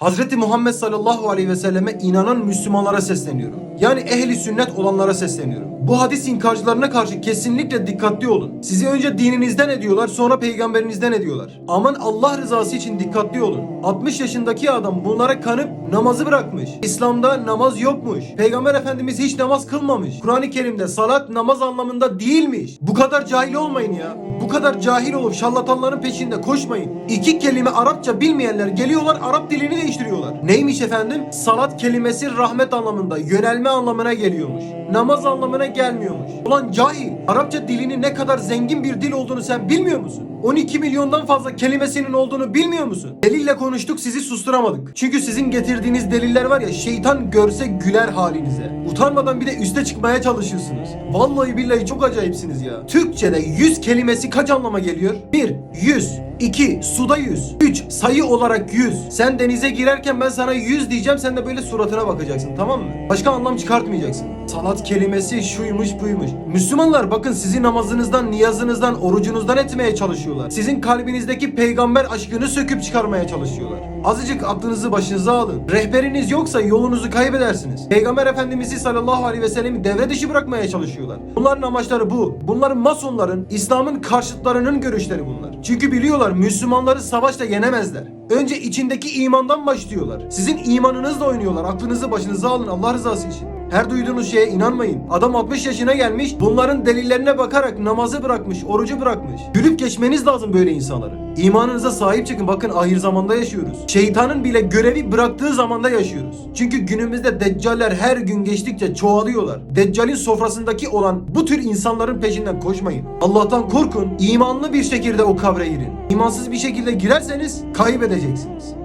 Hazreti Muhammed sallallahu aleyhi ve selleme inanan Müslümanlara sesleniyorum. Yani ehli sünnet olanlara sesleniyorum. Bu hadis inkarcılarına karşı kesinlikle dikkatli olun. Sizi önce dininizden ediyorlar sonra peygamberinizden ediyorlar. Aman Allah rızası için dikkatli olun. 60 yaşındaki adam bunlara kanıp namazı bırakmış. İslam'da namaz yokmuş. Peygamber Efendimiz hiç namaz kılmamış. Kur'an-ı Kerim'de salat namaz anlamında değilmiş. Bu kadar cahil olmayın ya. Bu kadar cahil olup şarlatanların peşinde koşmayın. İki kelime Arapça bilmeyenler geliyorlar Arap dilini değiştiriyorlar. Neymiş efendim? Salat kelimesi rahmet anlamında, yönelme anlamına geliyormuş. Namaz anlamına gelmiyormuş. Ulan cahil, Arapça dilinin ne kadar zengin bir dil olduğunu sen bilmiyor musun? 12 milyondan fazla kelimesinin olduğunu bilmiyor musun? Delille konuştuk sizi susturamadık. Çünkü sizin getirdiğiniz deliller var ya şeytan görse güler halinize. Utanmadan bir de üste çıkmaya çalışıyorsunuz. Vallahi billahi çok acayipsiniz ya. Türkçe'de 100 kelimesi kaç anlama geliyor? 1. 100 2. Suda 100 3. Sayı olarak 100 Sen denize girerken ben sana 100 diyeceğim sen de böyle suratına bakacaksın tamam mı? Başka anlam çıkartmayacaksın. Salat kelimesi şuymuş buymuş. Müslümanlar bakın sizi namazınızdan, niyazınızdan, orucunuzdan etmeye çalışıyorlar. Sizin kalbinizdeki peygamber aşkını söküp çıkarmaya çalışıyorlar. Azıcık aklınızı başınıza alın. Rehberiniz yoksa yolunuzu kaybedersiniz. Peygamber Efendimiz'i sallallahu aleyhi ve sellemi devre dışı bırakmaya çalışıyorlar. Bunların amaçları bu. Bunların masonların, İslam'ın karşıtlarının görüşleri bunlar. Çünkü biliyorlar Müslümanları savaşla yenemezler. Önce içindeki imandan başlıyorlar. Sizin imanınızla oynuyorlar. Aklınızı başınıza alın Allah rızası için. Her duyduğunuz şeye inanmayın. Adam 60 yaşına gelmiş, bunların delillerine bakarak namazı bırakmış, orucu bırakmış. Gülüp geçmeniz lazım böyle insanları. İmanınıza sahip çıkın. Bakın ahir zamanda yaşıyoruz. Şeytanın bile görevi bıraktığı zamanda yaşıyoruz. Çünkü günümüzde deccaller her gün geçtikçe çoğalıyorlar. Deccalin sofrasındaki olan bu tür insanların peşinden koşmayın. Allah'tan korkun. imanlı bir şekilde o kavre girin. İmansız bir şekilde girerseniz kaybedeceksiniz.